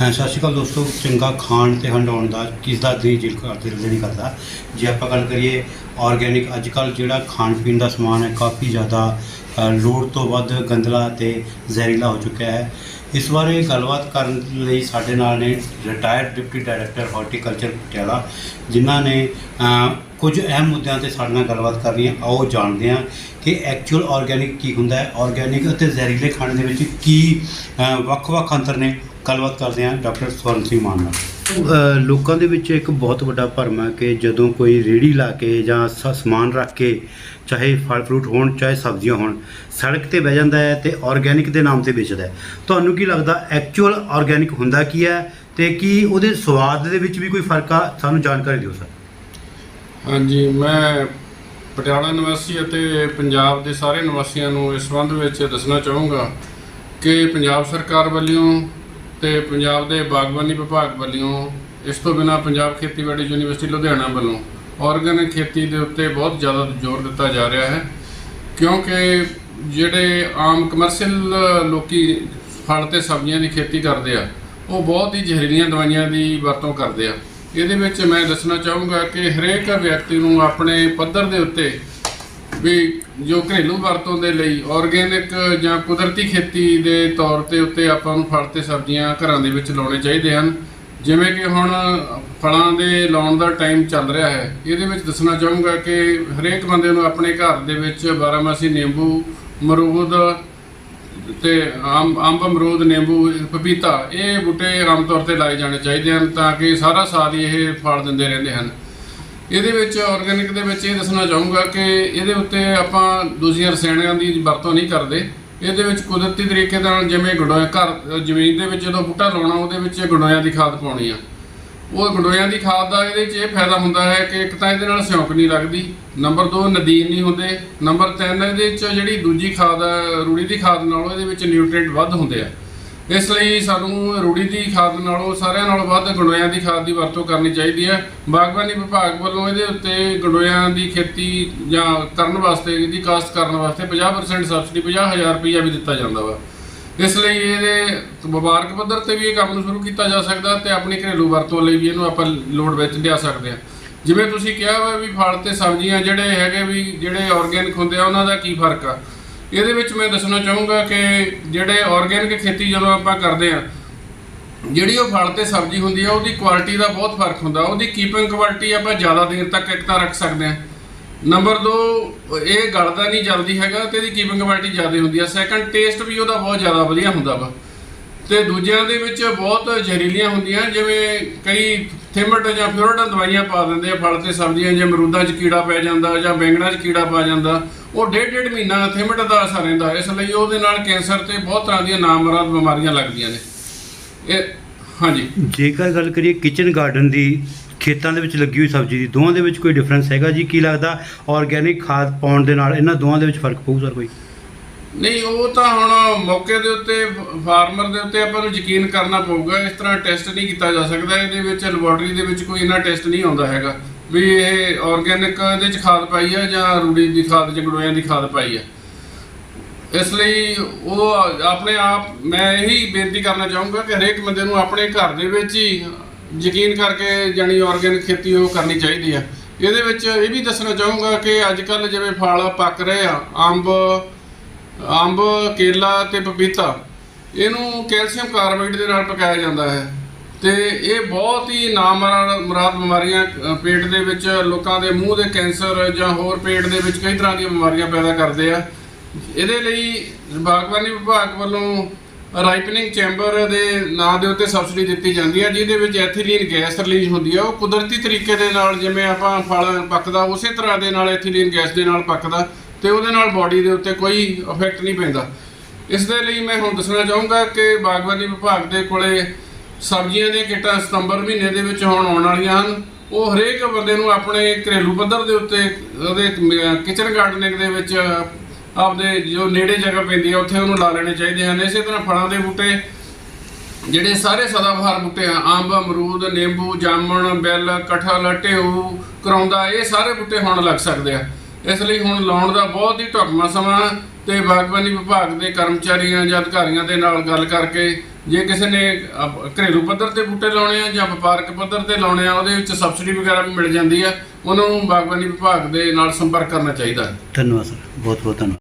ਹਾਂ, ਸਤਿ ਸ਼੍ਰੀ ਅਕਾਲ ਦੋਸਤੋ, ਚੰਗਾ ਖਾਣ ਤੇ ਹੰਡਾਉਣ ਦਾ ਕਿਸ ਦਾ ਦਿਲ ਜਿਲ ਕਰਦੇ ਦਿਲ ਨਹੀਂ ਕਰਦਾ। ਜੇ ਆਪਾਂ ਗੱਲ ਕਰੀਏ ਆਰਗੇਨਿਕ ਅੱਜ ਕੱਲ ਜਿਹੜਾ ਖਾਣ ਪੀਣ ਦਾ ਸਮਾਨ ਹੈ, ਕਾਫੀ ਜ਼ਿਆਦਾ ਲੋੜ ਤੋਂ ਵੱਧ ਗੰਦਲਾ ਤੇ ਜ਼ਹਿਰੀਲਾ ਹੋ ਚੁੱਕਿਆ ਹੈ। ਇਸ ਬਾਰੇ ਗੱਲਬਾਤ ਕਰਨ ਲਈ ਸਾਡੇ ਨਾਲ ਨੇ retired deputy director horticulture Patiala, ਜਿਨ੍ਹਾਂ ਨੇ ਕੁਝ ਅਹਿਮ ਮੁੱਦਿਆਂ ਤੇ ਸਾਡੇ ਨਾਲ ਗੱਲਬਾਤ ਕਰਨੀ ਹੈ। ਆਓ ਜਾਣਦੇ ਹਾਂ ਕਿ ਐਕਚੁਅਲ ਆਰਗੇਨਿਕ ਕੀ ਹੁੰਦਾ ਹੈ। ਆਰਗੇਨਿਕ ਅਤੇ ਜ਼ਹਿਰੀਲੇ ਖਾਣੇ ਦੇ ਵਿੱਚ ਕੀ ਵੱਖ-ਵੱਖ ਅੰਤਰ ਨੇ। ਗੱਲਬਾਤ ਕਰਦੇ ਹਾਂ ਡਾਕਟਰ ਸਵਰਨ ਸਿੰਘ ਮਾਨ ਨਾਲ। ਲੋਕਾਂ ਦੇ ਵਿੱਚ ਇੱਕ ਬਹੁਤ ਵੱਡਾ ਭਰਮ ਹੈ ਕਿ ਜਦੋਂ ਕੋਈ ਰੇੜੀ ਲਾ ਕੇ ਜਾਂ ਸ- ਸਮਾਨ ਰੱਖ ਕੇ ਚਾਹੇ ਫਲ ਫਰੂਟ ਹੋਣ ਚਾਹੇ ਸਬਜ਼ੀਆਂ ਹੋਣ, ਸੜਕ ਤੇ ਬਹਿ ਜਾਂਦਾ ਹੈ ਤੇ ਆਰਗੇਨਿਕ ਦੇ ਨਾਮ ਤੇ ਵੇਚਦਾ ਹੈ। ਤੁਹਾਨੂੰ ਕੀ ਲੱਗਦਾ ਐਕਚੁਅਲ ਆਰਗੇਨਿਕ ਹੁੰਦਾ ਕੀ ਹੈ ਤੇ ਕੀ ਉਹਦੇ ਸਵਾਦ ਦੇ ਵਿੱਚ ਵੀ ਕੋਈ ਫ਼ਰਕ ਆ? ਸਾਨੂੰ ਜਾਣਕਾਰੀ ਦਿਓ, ਸਰ। ਹਾਂਜੀ, ਮੈਂ ਪਟਿਆਲਾ ਨਿਵਾਸੀ ਅਤੇ ਪੰਜਾਬ ਦੇ ਸਾਰੇ ਨਿਵਾਸੀਆਂ ਨੂੰ ਇਸ ਸੰਬੰਧ ਵਿੱਚ ਦੱਸਣਾ ਚਾਹੂੰਗਾ ਕਿ ਪੰਜਾਬ ਸਰਕਾਰ ਵੱਲੋਂ ਤੇ ਪੰਜਾਬ ਦੇ ਬਾਗਬਾਨੀ ਵਿਭਾਗ ਵੱਲੋਂ ਇਸ ਤੋਂ ਬਿਨਾ ਪੰਜਾਬ ਖੇਤੀਬਾੜੀ ਯੂਨੀਵਰਸਿਟੀ ਲੁਧਿਆਣਾ ਵੱਲੋਂ ਆਰਗੈਨਿਕ ਖੇਤੀ ਦੇ ਉੱਤੇ ਬਹੁਤ ਜ਼ਿਆਦਾ ਜ਼ੋਰ ਦਿੱਤਾ ਜਾ ਰਿਹਾ ਹੈ। ਕਿਉਂਕਿ ਜਿਹੜੇ ਆਮ ਕਮਰਸ਼ੀਅਲ ਲੋਕੀ ਫਲ ਤੇ ਸਬਜ਼ੀਆਂ ਦੀ ਖੇਤੀ ਕਰਦੇ ਆ, ਉਹ ਬਹੁਤ ਹੀ ਜ਼ਹਿਰੀਲੀਆਂ ਦਵਾਈਆਂ ਦੀ ਵਰਤੋਂ ਕਰਦੇ ਆ। ਇਹਦੇ ਵਿੱਚ ਮੈਂ ਦੱਸਣਾ ਚਾਹੂੰਗਾ ਕਿ ਹਰੇਕ ਵਿਅਕਤੀ ਨੂੰ ਆਪਣੇ ਪੱਧਰ ਦੇ ਉੱਤੇ ਵੀ ਜੋ ਘਰੇਲੂ ਵਰਤੋਂ ਦੇ ਲਈ ਆਰਗੇਨਿਕ ਜਾਂ ਕੁਦਰਤੀ ਖੇਤੀ ਦੇ ਤੌਰ ਤੇ ਉੱਤੇ ਆਪਾਂ ਨੂੰ ਫਲ ਤੇ ਸਬਜ਼ੀਆਂ ਘਰਾਂ ਦੇ ਵਿੱਚ ਲਾਉਣੇ ਚਾਹੀਦੇ ਹਨ। ਜਿਵੇਂ ਕਿ ਹੁਣ ਫਲਾਂ ਦੇ ਲਾਉਣ ਦਾ ਟਾਈਮ ਚੱਲ ਰਿਹਾ ਹੈ। ਇਹਦੇ ਵਿੱਚ ਦੱਸਣਾ ਚਾਹੂੰਗਾ ਕਿ ਹਰੇਕ ਬੰਦੇ ਨੂੰ ਆਪਣੇ ਘਰ ਦੇ ਵਿੱਚ ਬਾਰਾਮਾਸੀ ਨਿੰਬੂ ਮਰੂਦ ਤੇ ਅੰਬ ਅੰਬ, ਅਮਰੂਦ, ਨਿੰਬੂ, ਪਪੀਤਾ ਇਹ ਬੂਟੇ ਆਮ ਤੌਰ ਤੇ ਲਾਏ ਜਾਣੇ ਚਾਹੀਦੇ ਹਨ ਤਾਂ ਕਿ ਸਾਰਾ ਸਾਲ ਹੀ ਇਹ ਫਲ ਦਿੰਦੇ ਰਹਿੰਦੇ ਹਨ। ਇਹਦੇ ਵਿੱਚ ਆਰਗੈਨਿਕ ਦੇ ਵਿੱਚ ਇਹ ਦੱਸਣਾ ਚਾਹੂੰਗਾ ਕਿ ਇਹਦੇ ਉੱਤੇ ਆਪਾਂ ਦੂਜੀਆਂ ਰਸਾਇਣਾਂ ਦੀ ਵਰਤੋਂ ਨਹੀਂ ਕਰਦੇ। ਇਹਦੇ ਵਿੱਚ ਕੁਦਰਤੀ ਤਰੀਕੇ ਨਾਲ ਜਿਵੇਂ ਗੰਡੋਇਆ ਘਰ ਜ਼ਮੀਨ ਦੇ ਵਿੱਚ ਜਦੋਂ ਬੂਟਾ ਲਾਉਣਾ, ਉਹਦੇ ਵਿੱਚ ਗੰਡੋਇਆ ਦੀ ਖਾਦ ਪਾਉਣੀ ਆ। ਉਹ ਗੰਡੋਇਆ ਦੀ ਖਾਦ ਦਾ ਇਹਦੇ 'ਚ ਇਹ ਫਾਇਦਾ ਹੁੰਦਾ ਹੈ ਕਿ ਇੱਕ ਤਾਂ ਇਹਦੇ ਨਾਲ ਸਿਉਂਕ ਨਹੀਂ ਲੱਗਦੀ ਨੰਬਰ 2 ਨਦੀਨ ਨਹੀਂ ਹੁੰਦੇ ਨੰਬਰ 3 ਇਹਦੇ 'ਚ ਜਿਹੜੀ ਦੂਜੀ ਖਾਦ ਆ, ਰੂੜੀ ਦੀ ਖਾਦ ਨਾਲੋਂ ਇਹਦੇ ਵਿੱਚ ਨਿਊਟ੍ਰੀਐਂਟ ਵੱਧ ਹੁੰਦੇ ਆ। ਇਸ ਲਈ ਸਾਨੂੰ ਰੂੜੀ ਦੀ ਖਾਦ ਨਾਲੋਂ, ਸਾਰਿਆਂ ਨਾਲੋਂ ਵੱਧ ਗੰਡੋਇਆਂ ਦੀ ਖਾਦ ਦੀ ਵਰਤੋਂ ਕਰਨੀ ਚਾਹੀਦੀ ਹੈ। ਬਾਗਬਾਨੀ ਵਿਭਾਗ ਵੱਲੋਂ ਇਹਦੇ ਉੱਤੇ ਗੰਡੋਇਆਂ ਦੀ ਖੇਤੀ ਜਾਂ ਕਰਨ ਵਾਸਤੇ, ਇਹਦੀ ਕਾਸ਼ਤ ਕਰਨ ਵਾਸਤੇ 50% ਸਬਸਿਡੀ 50000 ਰੁਪਈਆ ਵੀ ਦਿੱਤਾ ਜਾਂਦਾ ਵਾ। ਇਸ ਲਈ ਇਹਦੇ ਵਪਾਰਕ ਪੱਧਰ ਤੇ ਵੀ ਇਹ ਕੰਮ ਨੂੰ ਸ਼ੁਰੂ ਕੀਤਾ ਜਾ ਸਕਦਾ ਤੇ ਆਪਣੀ ਘਰੇਲੂ ਵਰਤੋਂ ਲਈ ਵੀ ਇਹਨੂੰ ਆਪਾਂ ਲੋੜ ਵਿੱਚ ਲਿਆ ਸਕਦੇ ਹਾਂ। ਜਿਵੇਂ ਤੁਸੀਂ ਕਿਹਾ ਵਾ ਵੀ ਫਲ ਤੇ ਸਬਜ਼ੀਆਂ ਜਿਹੜੇ ਹੈਗੇ ਵੀ, ਜਿਹੜੇ ਆਰਗੈਨਿਕ ਹੁੰਦੇ ਆ, ਉਹਨਾਂ ਦਾ ਕੀ ਫ਼ਰਕ ਆ? ਇਹਦੇ ਵਿੱਚ ਮੈਂ ਦੱਸਣਾ ਚਾਹੂੰਗਾ ਕਿ ਜਿਹੜੇ ਆਰਗੈਨਿਕ ਖੇਤੀ ਜਦੋਂ ਆਪਾਂ ਕਰਦੇ ਆ ਜਿਹੜੀ ਉਹ ਫਲ ਤੇ ਸਬਜ਼ੀ ਹੁੰਦੀ ਆ, ਉਹਦੀ ਕੁਆਲਿਟੀ ਦਾ ਬਹੁਤ ਫ਼ਰਕ ਹੁੰਦਾ। ਉਹਦੀ ਕੀਪਿੰਗ ਕੁਆਲਿਟੀ ਆਪਾਂ ਜ਼ਿਆਦਾ ਦੇਰ ਤੱਕ ਇੱਕ ਤਾਂ ਰੱਖ ਸਕਦੇ ਆ ਨੰਬਰ 2 ਇਹ ਗਲਦਾ ਨਹੀਂ, ਜਲਦੀ ਹੈਗਾ ਤੇ ਇਹਦੀ ਕੀਪਿੰਗ ਕੁਆਲਿਟੀ ਜ਼ਿਆਦਾ ਹੁੰਦੀ ਆ। ਸੈਕੰਡ ਟੇਸਟ ਵੀ ਉਹਦਾ ਬਹੁਤ ਜ਼ਿਆਦਾ ਵਧੀਆ ਹੁੰਦਾ ਵਾ। ਤੇ ਦੂਜਿਆਂ ਦੇ ਵਿੱਚ ਬਹੁਤ ਜ਼ਹਿਰੀਲੀਆਂ ਹੁੰਦੀਆਂ, ਜਿਵੇਂ ਕਈ ਥਿਮਟ ਜਾਂ ਫਿਓਰਡਨ ਦਵਾਈਆਂ ਪਾ ਦਿੰਦੇ ਆ, ਫਲ ਤੇ ਸਬਜ਼ੀਆਂ ਜਿਵੇਂ ਅਮਰੂਦਾਂ 'ਚ ਕੀੜਾ ਪੈ ਜਾਂਦਾ ਜਾਂ ਬੈਂਗਣਾਂ 'ਚ ਕੀੜਾ ਪਾ ਜਾਂਦਾ, ਉਹ ਡੇਢ ਡੇਢ ਮਹੀਨਾ ਥਿਮਟ ਦਾ ਅਸਰ ਰਹਿੰਦਾ, ਇਸ ਲਈ ਉਹਦੇ ਨਾਲ ਕੈਂਸਰ ਤੇ ਬਹੁਤ ਤਰ੍ਹਾਂ ਦੀਆਂ ਨਾਮਰਾਦ ਬਿਮਾਰੀਆਂ ਲੱਗਦੀਆਂ ਨੇ। ਇਹ, ਹਾਂਜੀ। ਜੇਕਰ ਗੱਲ ਕਰੀਏ ਕਿਚਨ ਗਾਰਡਨ ਦੀ, ਖੇਤਾਂ ਦੇ ਵਿੱਚ ਲੱਗੀ ਹੋਈ ਸਬਜ਼ੀ ਦੀ, ਦੋਵਾਂ ਦੇ ਵਿੱਚ ਕੋਈ ਡਿਫਰੈਂਸ ਹੈਗਾ ਜੀ? ਕੀ ਲੱਗਦਾ? ਆਰਗੇਨਿਕ ਖਾਦ ਪਾਉਣ ਦੇ ਨਾਲ ਇਹਨਾਂ ਦੋਵਾਂ ਦੇ ਵਿੱਚ ਫ਼ਰਕ ਪਊ ਸਰ ਕੋਈ? ਨਹੀਂ, ਉਹ ਤਾਂ ਹੁਣ ਮੌਕੇ ਦੇ ਉੱਤੇ, ਫਾਰਮਰ ਦੇ ਉੱਤੇ ਆਪਾਂ ਨੂੰ ਯਕੀਨ ਕਰਨਾ ਪਊਗਾ, ਇਸ ਤਰ੍ਹਾਂ ਟੈਸਟ ਨਹੀਂ ਕੀਤਾ ਜਾ ਸਕਦਾ, ਇਹਦੇ ਵਿੱਚ ਲੈਬੋਰੇਟਰੀ ਦੇ ਵਿੱਚ ਕੋਈ ਇੰਨਾ ਟੈਸਟ ਨਹੀਂ ਆਉਂਦਾ ਹੈਗਾ, ਵੀ ਇਹ ਆਰਗੈਨਿਕ ਦੇ ਚ ਖਾਦ ਪਾਈ ਆ ਜਾਂ ਰੂੜੀ ਦੀ ਖਾਦ ਜਾਂ ਗੜੋਇਆਂ ਦੀ ਖਾਦ ਪਾਈ ਆ। ਇਸ ਲਈ ਉਹ ਆਪਣੇ ਆਪ, ਮੈਂ ਇਹੀ ਬੇਨਤੀ ਕਰਨਾ ਚਾਹੂੰਗਾ ਕਿ ਹਰੇਕ ਬੰਦੇ ਨੂੰ ਆਪਣੇ ਘਰ ਦੇ ਵਿੱਚ ਹੀ ਯਕੀਨ ਕਰਕੇ ਜਾਨੀ ਆਰਗੈਨਿਕ ਖੇਤੀ ਉਹ ਕਰਨੀ ਚਾਹੀਦੀ ਆ। ਇਹਦੇ ਵਿੱਚ ਇਹ ਵੀ ਦੱਸਣਾ ਚਾਹੂੰਗਾ ਕਿ ਅੱਜ ਕੱਲ ਜਿਵੇਂ ਫਲ ਪੱਕ ਰਹੇ ਆ, ਅੰਬ ਅੰਬ, ਕੇਲਾ ਤੇ ਪਪੀਤਾ। ਇਹਨੂੰ ਕੈਲਸ਼ੀਅਮ ਕਾਰਬਾਈਡ ਦੇ ਨਾਲ ਪਕਾਇਆ ਜਾਂਦਾ ਹੈ। ਤੇ ਇਹ ਬਹੁਤ ਹੀ ਨਾਮਰਾਦ ਬਿਮਾਰੀਆਂ ਪੇਟ ਦੇ ਵਿੱਚ, ਲੋਕਾਂ ਦੇ ਮੂੰਹ ਦੇ ਕੈਂਸਰ ਜਾਂ ਹੋਰ ਪੇਟ ਦੇ ਵਿੱਚ ਕਈ ਤਰ੍ਹਾਂ ਦੀਆਂ ਬਿਮਾਰੀਆਂ ਪੈਦਾ ਕਰਦੇ ਆ। ਇਹਦੇ ਲਈ ਬਾਗਬਾਨੀ ਵਿਭਾਗ ਵੱਲੋਂ ਰਾਈਪਨਿੰਗ ਚੈਂਬਰ ਦੇ ਨਾਂ ਦੇ ਉੱਤੇ ਸਬਸਿਡੀ ਦਿੱਤੀ ਜਾਂਦੀ ਹੈ ਜਿਹਦੇ ਵਿੱਚ ਐਥੀਲੀਨ ਗੈਸ ਰਿਲੀਜ਼ ਹੁੰਦੀ ਹੈ ਉਹ ਕੁਦਰਤੀ ਤਰੀਕੇ ਦੇ ਨਾਲ, ਜਿਵੇਂ ਆਪਾਂ ਫਲ ਪੱਕਦਾ, ਉਸੇ ਤਰ੍ਹਾਂ ਦੇ ਨਾਲ ਐਥੀਲੀਨ ਗੈਸ ਦੇ ਨਾਲ ਪੱਕਦਾ। ਤੇ ਉਹਦੇ ਨਾਲ ਬਾਡੀ ਦੇ ਉੱਤੇ ਕੋਈ ਇਫੈਕਟ ਨਹੀਂ ਪੈਂਦਾ। ਇਸ ਦੇ ਲਈ ਮੈਂ ਹੁਣ ਦੱਸਣਾ ਚਾਹੂੰਗਾ ਕਿ ਬਾਗਬਾਨੀ ਵਿਭਾਗ ਦੇ ਕੋਲੇ ਸਬਜ਼ੀਆਂ ਦੀਆਂ ਕਿੱਟਾਂ ਸਤੰਬਰ ਮਹੀਨੇ ਦੇ ਵਿੱਚ ਹੁਣ ਆਉਣ ਵਾਲੀਆਂ ਹਨ। ਉਹ ਹਰੇਕ ਬੰਦੇ ਨੂੰ ਆਪਣੇ ਘਰੇਲੂ ਪੱਧਰ ਦੇ ਉੱਤੇ, ਉਹਦੇ ਕਿਚਨ ਗਾਰਡਨਿੰਗ ਦੇ ਵਿੱਚ ਆਪਦੇ ਜੋ ਨੇੜੇ ਜਗ੍ਹਾ ਪੈਂਦੀ ਹੈ ਉੱਥੇ ਉਹਨੂੰ ਲਾ ਲੈਣੇ ਚਾਹੀਦੇ ਹਨ। ਇਸੇ ਤਰ੍ਹਾਂ ਫਲਾਂ ਦੇ ਬੂਟੇ, ਜਿਹੜੇ ਸਾਰੇ ਸਦਾਬਹਾਰ ਬੂਟੇ ਆ, ਅੰਬ, ਅਮਰੂਦ, ਨਿੰਬੂ, ਜਾਮਣ, ਬੈਲ, ਕਠਲ, ਢੇਊ, ਕਰੌਂਦਾ, ਇਹ ਸਾਰੇ ਬੂਟੇ ਹੁਣ ਲੱਗ ਸਕਦੇ ਆ। ਇਸ ਲਈ ਹੁਣ ਲਾਉਣ ਦਾ ਬਹੁਤ ਹੀ ਢੁਕਵਾਂ ਸਮਾਂ ਤੇ ਬਾਗਬਾਨੀ ਵਿਭਾਗ ਦੇ ਕਰਮਚਾਰੀਆਂ ਜਾਂ ਅਧਿਕਾਰੀਆਂ ਦੇ ਨਾਲ ਗੱਲ ਕਰਕੇ ਜੇ ਕਿਸੇ ਨੇ ਘਰੇਲੂ ਪੱਧਰ ਤੇ ਬੂਟੇ ਲਾਉਣੇ ਆ ਜਾਂ ਵਪਾਰਕ ਪੱਧਰ ਤੇ ਲਾਉਣੇ ਆ, ਉਹਦੇ ਵਿੱਚ ਸਬਸਿਡੀ ਵਗੈਰਾ ਵੀ ਮਿਲ ਜਾਂਦੀ ਆ। ਉਹਨਾਂ ਨੂੰ ਬਾਗਬਾਨੀ ਵਿਭਾਗ ਦੇ ਨਾਲ ਸੰਪਰਕ ਕਰਨਾ ਚਾਹੀਦਾ ਹੈ। ਧੰਨਵਾਦ ਸਰ। ਬਹੁਤ ਬਹੁਤ ਧੰਨਵਾਦ।